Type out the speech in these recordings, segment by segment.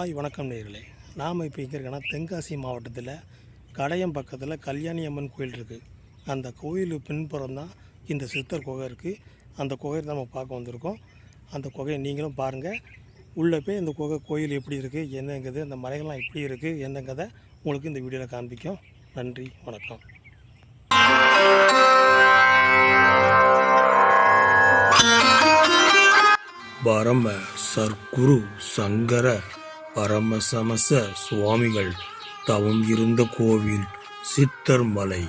Hi வணக்கம் நேர்களே. நாம் இப்போ எங்கே இருக்கோன்னா தென்காசி மாவட்டத்தில் கடையம் பக்கத்தில் கல்யாணி அம்மன் கோயில் இருக்குது அந்த கோயில் பின்புறம் தான் இந்த சித்தர் குகை இருக்குது அந்த குகையை தான் நம்ம பார்க்க வந்திருக்கோம். அந்த குகையை நீங்களும் பாருங்கள் உள்ளே போய் இந்த குகை கோயில் எப்படி இருக்குது என்னங்கிறது அந்த மலைகள்லாம் எப்படி இருக்குது என்னங்கிறத உங்களுக்கு இந்த வீடியோவில் காண்பிக்கும். நன்றி வணக்கம். பரம சர்க்குரு சங்கர பரமசமச சுவாமிகள் தவம் இருந்த கோவில் சித்தர் மலை.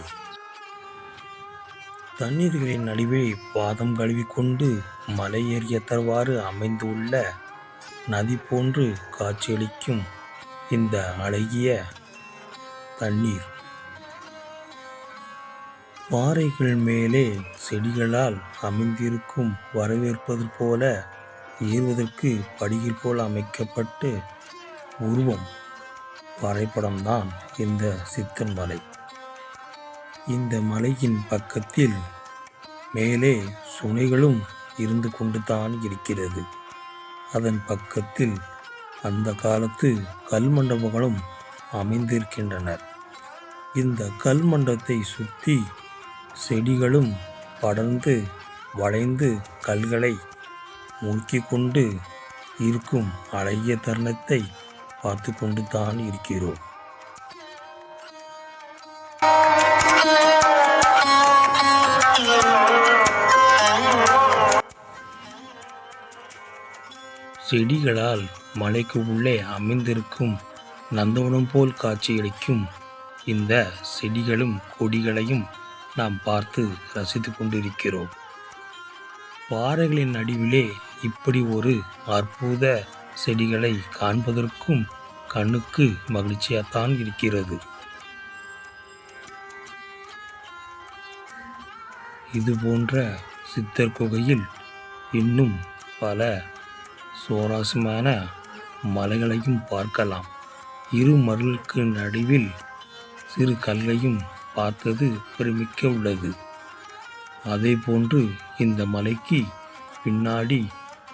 தண்ணீர்களின் நடுவே பாதம் கழுவிக்கொண்டு மலை ஏறியத்தவாறு அமைந்துள்ள நதி போன்று காட்சியளிக்கும் இந்த அழகிய தண்ணீர். பாறைகள் மேலே செடிகளால் அமைந்திருக்கும் வரவேற்பது போல ஏறுவதற்கு படிகள் போல் அமைக்கப்பட்டு உருவம் வரைபடம்தான் இந்த சித்தன் மலை. இந்த மலையின் பக்கத்தில் மேலே சுனைகளும் இருந்து கொண்டு தான் இருக்கிறது. அதன் பக்கத்தில் அந்த காலத்து கல் மண்டபங்களும் அமைந்திருக்கின்றனர். இந்த கல் மண்டபத்தை சுற்றி செடிகளும் படர்ந்து வளைந்து கல்களை முழுக்கிக் கொண்டு இருக்கும் அழகிய தருணத்தை பார்த்து கொண்டு தான் இருக்கிறோம். செடிகளால் மலைக்கு உள்ளே அமைந்திருக்கும் நந்தவனம் போல் காட்சியளிக்கும் இந்த செடிகளும் கொடிகளையும் நாம் பார்த்து ரசித்து கொண்டிருக்கிறோம். பாறைகளின் நடுவிலே இப்படி ஒரு அற்புத செடிகளை காண்பதற்கும் கண்ணுக்கு மகிழ்ச்சியாகத்தான் இருக்கிறது. இது போன்ற சித்தர் குகையில் இன்னும் பல சுவாரஸ்யமான மலைகளையும் பார்க்கலாம். இரு மருளுக்கு நடுவில் சிறு கல்லையும் பார்த்தது பெருமிக்க உள்ளது. அதே போன்று இந்த மலைக்கு பின்னாடி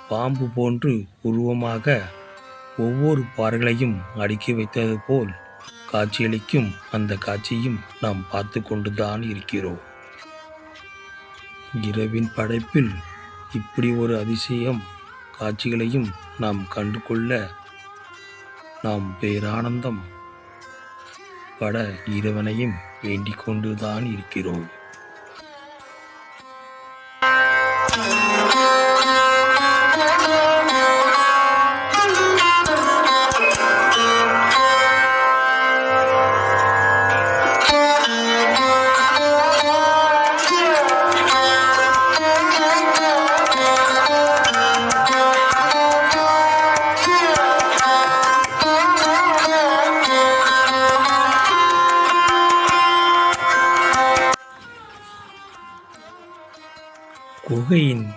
பாம்பு போன்று உருவமாக ஒவ்வொரு பாறைகளையும் அடுக்கி வைத்தது போல் காட்சியளிக்கும் அந்த காட்சியும் நாம் பார்த்து கொண்டுதான் இருக்கிறோம். இரவின் படைப்பில் இப்படி ஒரு அதிசயம் காட்சிகளையும் நாம் கண்டு கொள்ள நாம் பேரானந்தம் பட இறைவனையும் வேண்டிக் கொண்டுதான் இருக்கிறோம். குகையின்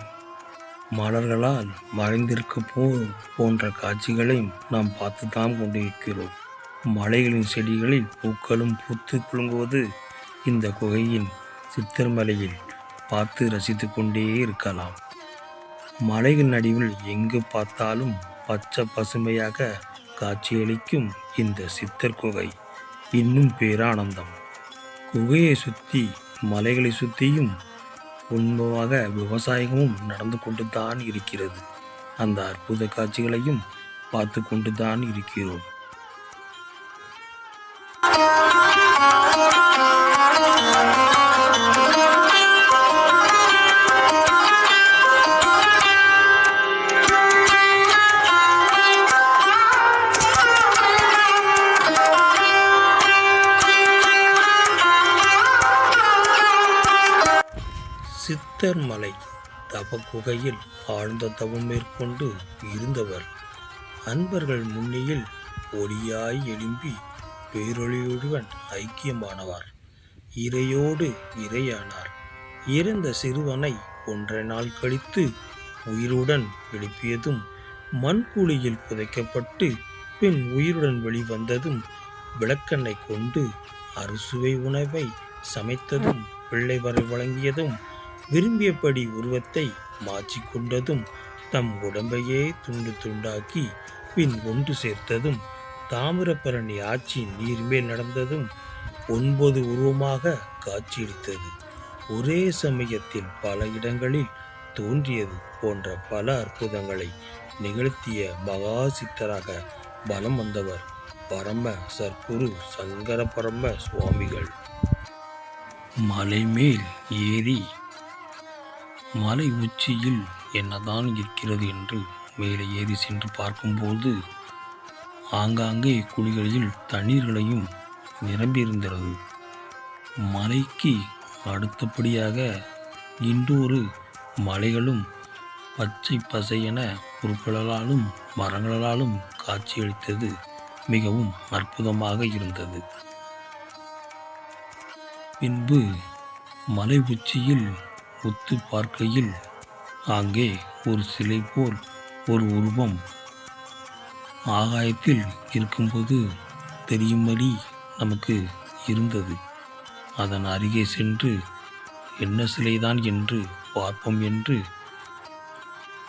மலர்களால் மறைந்திருக்க போ போன்ற காட்சிகளையும் நாம் பார்த்து தான் கொண்டிருக்கிறோம். மலைகளின் செடிகளில் பூக்களும் பூத்து குலுங்குவது இந்த குகையின் சித்தர் மலையில் பார்த்து ரசித்து கொண்டே இருக்கலாம். மலைகள் நடுவில் எங்கு பார்த்தாலும் பச்சை பசுமையாக காட்சியளிக்கும் இந்த சித்தர் குகை இன்னும் பேரானந்தம். குகையை சுற்றி மலைகளை சுற்றியும் உண்மையாக விவசாயமும் நடந்து கொண்டு தான் இருக்கிறது. அந்த அற்புத காட்சிகளையும் பார்த்து கொண்டு தான் இருக்கிறோம். சித்தர் மலை தவ குகையில் ஆழ்ந்த தவம் மேற்கொண்டு இருந்தவர். அன்பர்கள் முன்னியில் ஒளியாய் எழும்பி பேரொளியுடன் ஐக்கியமானவர். இறையோடு இரையானார் இறந்த சிறுவனை ஒன்றை நாள் கழித்து உயிருடன் எழுப்பியதும் மண்குழியில் புதைக்கப்பட்டு பின் உயிருடன் வெளிவந்ததும் விளக்கெண்ணை கொண்டு அறுசுவை உணவை சமைத்ததும் பிள்ளை வரை வழங்கியதும் விரும்பியபடி உருவத்தை மாற்றிக்கொண்டதும் தம் உடம்பையே துண்டு துண்டாக்கி பின் ஒன்று சேர்த்ததும் தாமிரபரணி ஆட்சி நீர்மேல் நடந்ததும் ஒன்பது உருவமாக காட்சியளித்தது. ஒரே சமயத்தில் பல இடங்களில் தோன்றியது போன்ற பல அற்புதங்களை நிகழ்த்திய மகா சித்தராக பலம் வந்தவர் பரம சர்க்குரு சங்கர பரம சுவாமிகள். மலைமேல் ஏறி மலை உச்சியில் என்னதான் இருக்கிறது என்று மேலே ஏறி சென்று பார்க்கும்போது ஆங்காங்கே குழிகளில் தண்ணீர்களையும் நிரம்பியிருந்தது. மலைக்கு அடுத்தபடியாக இன்றொரு மலைகளும் பச்சை பசையென புற்களாலும் மரங்களாலும் காட்சியளித்தது மிகவும் அற்புதமாக இருந்தது. பின்பு மலை உச்சியில் உத்து பார்க்கையில் அங்கே ஒரு சிலை போல் ஒரு உருவம் ஆகாயத்தில் இருக்கும்போது தெரியும்படி நமக்கு இருந்தது. அதன் அருகே சென்று என்ன சிலைதான் என்று பார்ப்போம் என்று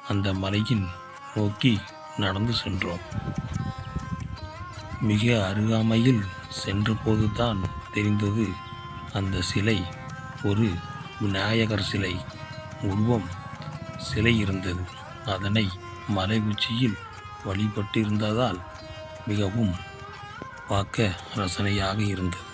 அந்த மலையின் நோக்கி நடந்து சென்றோம். மிக அருகாமையில் சென்றபோதுதான் தெரிந்தது அந்த சிலை ஒரு விநாயகர் சிலை. உருவம் சிலை இருந்தது. அதனை மலை உச்சியில் வழிபட்டு இருந்ததால் மிகவும் பார்க்க ரசனையாக இருந்தது.